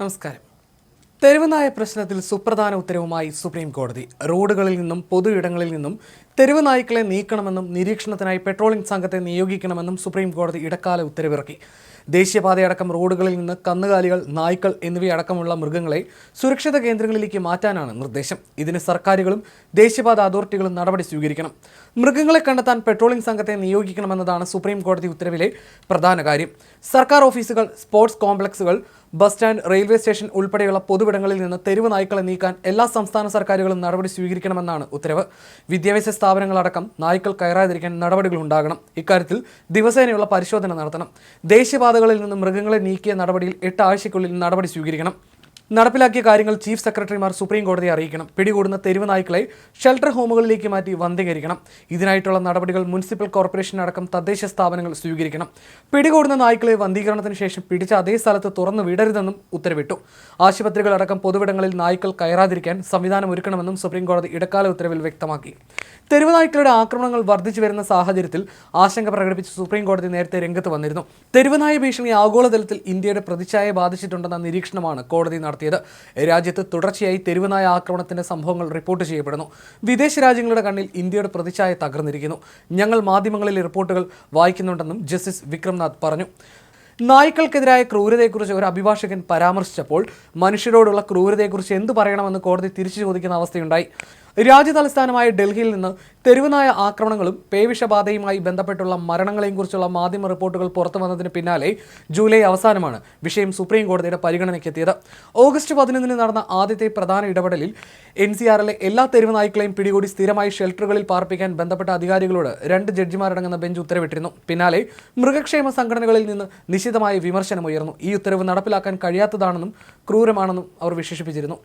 നമസ്കാരം. തെരുവുനായ പ്രശ്നത്തിൽ സുപ്രധാന ഉത്തരവുമായി സുപ്രീം കോടതി റോഡുകളിൽ നിന്നും പൊതു ഇടങ്ങളിൽ നിന്നും തെരുവ് നായ്ക്കളെ നീക്കണമെന്നും നിരീക്ഷണത്തിനായി പെട്രോളിംഗ് സംഘത്തെ നിയോഗിക്കണമെന്നും സുപ്രീം കോടതി ഇടക്കാല ഉത്തരവിറക്കി. ദേശീയപാതയടക്കം റോഡുകളിൽ നിന്ന് കന്നുകാലികൾ നായ്ക്കൾ എന്നിവയടക്കമുള്ള മൃഗങ്ങളെ സുരക്ഷിത കേന്ദ്രങ്ങളിലേക്ക് മാറ്റാനാണ് നിർദ്ദേശം. ഇതിന് സർക്കാരുകളും ദേശീയപാത അതോറിറ്റികളും നടപടി സ്വീകരിക്കണം. മൃഗങ്ങളെ കണ്ടെത്താൻ പെട്രോളിംഗ് സംഘത്തെ നിയോഗിക്കണമെന്നതാണ് സുപ്രീം കോടതി ഉത്തരവിലെ പ്രധാന കാര്യം. സർക്കാർ ഓഫീസുകൾ സ്പോർട്സ് കോംപ്ലക്സുകൾ ബസ് സ്റ്റാൻഡ് റെയിൽവേ സ്റ്റേഷൻ ഉൾപ്പെടെയുള്ള പൊതുവിടങ്ങളിൽ നിന്ന് തെരുവ് നായ്ക്കളെ നീക്കാൻ എല്ലാ സംസ്ഥാന സർക്കാരുകളും നടപടി സ്വീകരിക്കണമെന്നാണ് ഉത്തരവ്. വിദ്യാഭ്യാസ സ്ഥാപനങ്ങളടക്കം നായ്ക്കൾ കയറാതിരിക്കാൻ നടപടികൾ ഉണ്ടാകണം. ഇക്കാര്യത്തിൽ ദിവസേനയുള്ള പരിശോധന നടത്തണം. ദേശീയപാതകളിൽ നിന്ന് മൃഗങ്ങളെ നീക്കിയ നടപടിയിൽ എട്ട് ആഴ്ചയ്ക്കുള്ളിൽ നടപടി സ്വീകരിക്കണം. നടപ്പിലാക്കിയ കാര്യങ്ങൾ ചീഫ് സെക്രട്ടറിമാർ സുപ്രീം കോടതിയെ അറിയിക്കണം. പിടികൂടുന്ന തെരുവ് നായ്ക്കളെ ഷെൽട്ടർ ഹോമുകളിലേക്ക് മാറ്റി വന്ധീകരിക്കണം. ഇതിനായിട്ടുള്ള നടപടികൾ മുനിസിപ്പൽ കോർപ്പറേഷൻ അടക്കം തദ്ദേശ സ്ഥാപനങ്ങൾ സ്വീകരിക്കണം. പിടികൂടുന്ന നായ്ക്കളെ വന്ധീകരണത്തിന് ശേഷം പിടിച്ച അതേ സ്ഥലത്ത് തുറന്നു വിടരുതെന്നും ഉത്തരവിട്ടു. ആശുപത്രികളടക്കം പൊതുവിടങ്ങളിൽ നായ്ക്കൾ കയറാതിരിക്കാൻ സംവിധാനം ഒരുക്കണമെന്നും സുപ്രീം കോടതി ഇടക്കാല ഉത്തരവിൽ വ്യക്തമാക്കി. തെരുവ് നായ്ക്കളുടെ ആക്രമണങ്ങൾ വർദ്ധിച്ചു വരുന്ന സാഹചര്യത്തിൽ ആശങ്ക പ്രകടിപ്പിച്ച് സുപ്രീം കോടതി നേരത്തെ രംഗത്ത് വന്നിരുന്നു. തെരുവുനായ ഭീഷണി ആഗോളതലത്തിൽ ഇന്ത്യയുടെ പ്രതിച്ഛായ ബാധിച്ചിട്ടുണ്ടെന്ന നിരീക്ഷണമാണ് കോടതി നടത്തിയത്. രാജ്യത്ത് തുടർച്ചയായി തെരുവുനായ ആക്രമണത്തിന്റെ സംഭവങ്ങൾ റിപ്പോർട്ട് ചെയ്യപ്പെടുന്നു. വിദേശ രാജ്യങ്ങളുടെ കണ്ണിൽ ഇന്ത്യയുടെ പ്രതിച്ഛായ തകർന്നിരിക്കുന്നു. ഞങ്ങൾ മാധ്യമങ്ങളിൽ റിപ്പോർട്ടുകൾ വായിക്കുന്നുണ്ടെന്നും ജസ്റ്റിസ് വിക്രംനാഥ് പറഞ്ഞു. നായ്ക്കൾക്കെതിരായ ക്രൂരതയെക്കുറിച്ച് ഒരു അഭിഭാഷകൻ പരാമർശിച്ചപ്പോൾ മനുഷ്യരോടുള്ള ക്രൂരതയെക്കുറിച്ച് എന്തു പറയണമെന്ന് കോടതി തിരിച്ചു ചോദിക്കുന്ന അവസ്ഥയുണ്ടായി. രാജ്യതലസ്ഥാനമായ ഡൽഹിയിൽ നിന്ന് തെരുവുനായ ആക്രമണങ്ങളും പേവിഷബാധയുമായി ബന്ധപ്പെട്ടുള്ള മരണങ്ങളെയും കുറിച്ചുള്ള മാധ്യമ റിപ്പോർട്ടുകൾ പുറത്തു വന്നതിന് പിന്നാലെ ജൂലൈ അവസാനമാണ് വിഷയം സുപ്രീം കോടതിയുടെ പരിഗണനയ്ക്കെത്തിയത്. ഓഗസ്റ്റ് പതിനൊന്നിന് നടന്ന ആദ്യത്തെ പ്രധാന ഇടപെടലിൽ എൻ സി ആറിലെ എല്ലാ തെരുവ് നായ്ക്കളെയും പിടികൂടി സ്ഥിരമായി ഷെൽട്ടറുകളിൽ പാർപ്പിക്കാൻ ബന്ധപ്പെട്ട അധികാരികളോട് രണ്ട് ജഡ്ജിമാരടങ്ങുന്ന ബെഞ്ച് ഉത്തരവിട്ടിരുന്നു. പിന്നാലെ മൃഗക്ഷേമ സംഘടനകളിൽ നിന്ന് നിശിതമായ വിമർശനമുയർന്നു. ഈ ഉത്തരവ് നടപ്പിലാക്കാൻ കഴിയാത്തതാണെന്നും ക്രൂരമാണെന്നും അവർ വിശേഷിപ്പിച്ചിരുന്നു.